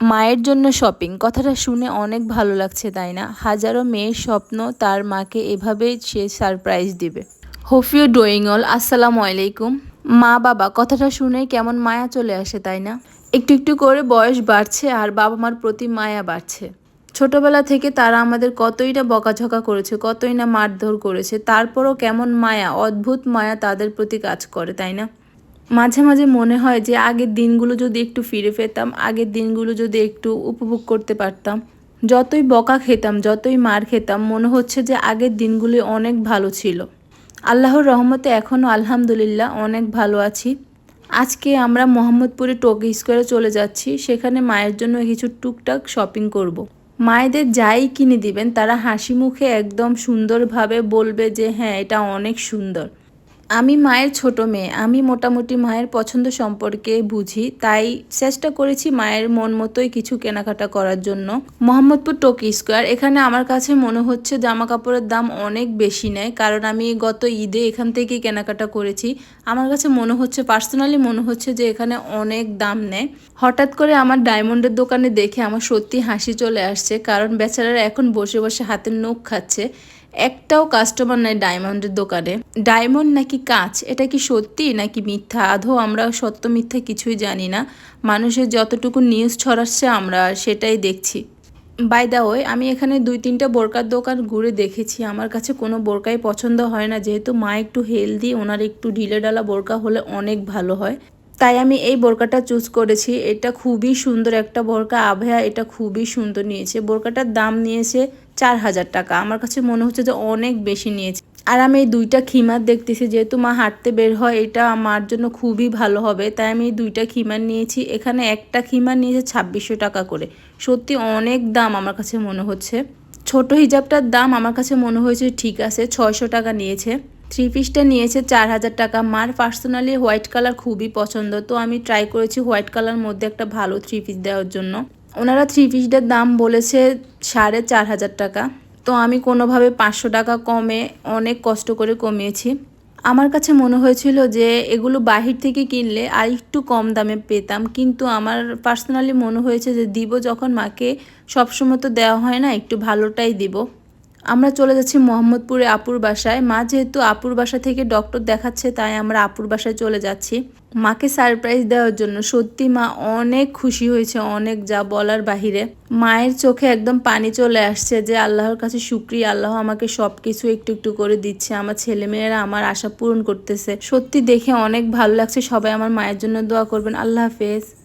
মায়ের জন্য শপিং কথাটা শুনে অনেক ভালো লাগছে, তাই না? হাজারো মেয়ের স্বপ্ন তার মাকে এভাবেই সে সারপ্রাইজ দিবে। হফিউ ডোয়িং অল আসসালামু আলাইকুম। মা বাবা, কথাটা শুনে কেমন মায়া চলে আসে, তাই না? একটু একটু করে বয়স বাড়ছে আর বাবা মার প্রতি মায়া বাড়ছে। ছোটবেলা থেকে তারা আমাদের কতই না বকাঝকা করেছে, কতই না মারধর করেছে, তারপরও কেমন মায়া, অদ্ভুত মায়া তাদের প্রতি কাজ করে, তাই না? মাঝে মাঝে মনে হয় যে আগের দিনগুলো যদি একটু ফিরে পেতাম, আগের দিনগুলো যদি একটু উপভোগ করতে পারতাম। যতই বকা খেতাম, যতই মার খেতাম, মনে হচ্ছে যে আগের দিনগুলি অনেক ভালো ছিল। আল্লাহর রহমতে এখনও আলহামদুলিল্লাহ অনেক ভালো আছি। আজকে আমরা মোহাম্মদপুরে টোকি স্কোয়ারে চলে যাচ্ছি। সেখানে মায়ের জন্য কিছু টুকটাক শপিং করব। মায়েদের যাই কিনে দিবেন, তারা হাসি মুখে একদম সুন্দরভাবে বলবে যে হ্যাঁ এটা অনেক সুন্দর। আমি মায়ের ছোট মেয়ে, আমি মোটামুটি মায়ের পছন্দ সম্পর্কে বুঝি, তাই চেষ্টা করেছি মায়ের মন মতোই কিছু কেনাকাটা করার জন্য। মোহাম্মদপুর টোকি স্কোয়ার, এখানে আমার কাছে মনে হচ্ছে জামা কাপড়ের দাম অনেক বেশি নেয়, কারণ আমি গত ঈদে এখান থেকে কেনাকাটা করেছি। আমার কাছে মনে হচ্ছে, পার্সোনালি মনে হচ্ছে যে এখানে অনেক দাম নেয়। হঠাৎ করে আমার ডায়মন্ডের দোকানে দেখে আমার সত্যি হাসি চলে আসছে, কারণ বেচারারা এখন বসে বসে হাতের নখ খাচ্ছে। একটাও কাস্টমার নাই ডায়মন্ডের দোকানে। ডায়মন্ড নাকি কাঁচ, এটা কি সত্যি নাকি মিথ্যা? আধো আমরা সত্য মিথ্যা কিছুই জানি না। মানুষের যতটুকু নিউজ ছড়াচ্ছে আমরা, সেটাই দেখছি। বাই দা ওয়ে আমি এখানে দুই তিনটা বোরকার দোকান ঘুরে দেখেছি। আমার কাছে কোনো বোরকাই পছন্দ হয় না, যেহেতু মা একটু হেলদি ওনার একটু ঢিলে ডালা বোরকা হলে অনেক ভালো হয়। তাই আমি এই বোরকাটা চুজ করেছি। এটা খুবই সুন্দর একটা বোরকা। আভয়া এটা খুবই সুন্দর নিয়েছে। বোরকাটার দাম নিয়েছে চার হাজার টাকা। আমার কাছে মনে হচ্ছে যে অনেক বেশি নিয়েছে। আর আমি এই দুইটা খিমার দেখতেছি, যেহেতু মা হাঁটতে বের হয়, এটা আমার জন্য খুবই ভালো হবে। তাই আমি এই দুইটা খিমার নিয়েছি। এখানে একটা খিমার নিয়েছে ছাব্বিশশো টাকা করে। সত্যি অনেক দাম আমার কাছে মনে হচ্ছে। ছোট হিজাবটার দাম আমার কাছে মনে হয়েছে ঠিক আছে, ছয়শো টাকা নিয়েছে। থ্রি পিসটা নিয়েছে চার হাজার টাকা। মার পার্সোনালি হোয়াইট কালার খুবই পছন্দ, তো আমি ট্রাই করেছি হোয়াইট কালার মধ্যে একটা ভালো থ্রি পিস দেওয়ার জন্য। ওনারা থ্রি পিসটার দাম বলেছে সাড়ে চার হাজার টাকা, তো আমি কোনোভাবে পাঁচশো টাকা কমে অনেক কষ্ট করে কমিয়েছি। আমার কাছে মনে হয়েছিল যে এগুলো বাহির থেকে কিনলে আর একটু কম দামে পেতাম, কিন্তু আমার পার্সোনালি মনে হয়েছে যে দিব যখন মাকে, সবসময় তো দেওয়া হয় না, একটু ভালোটাই দিব। আমরা চলে যাচ্ছি মোহাম্মদপুরে আপুর বাসায়। মা যেহেতু আপুর বাসা থেকে ডক্টর দেখাচ্ছে, তাই আমরা আপুর বাসায় চলে যাচ্ছি। মাকে সারপ্রাইজ দেওয়ার জন্য। সত্যি মা অনেক খুশি হয়েছে, অনেক যা বলার বাহিরে। মায়ের চোখে একদম পানি চলে আসছে যে আল্লাহর কাছে শুক্রিয়া, আল্লাহ আমাকে সব কিছু একটু একটু করে দিচ্ছে, আমার ছেলেমেয়েরা আমার আশা পূরণ করতেছে। সত্যি দেখে অনেক ভালো লাগছে, সবাই আমার মায়ের জন্য দোয়া করবেন। আল্লাহ হাফেজ।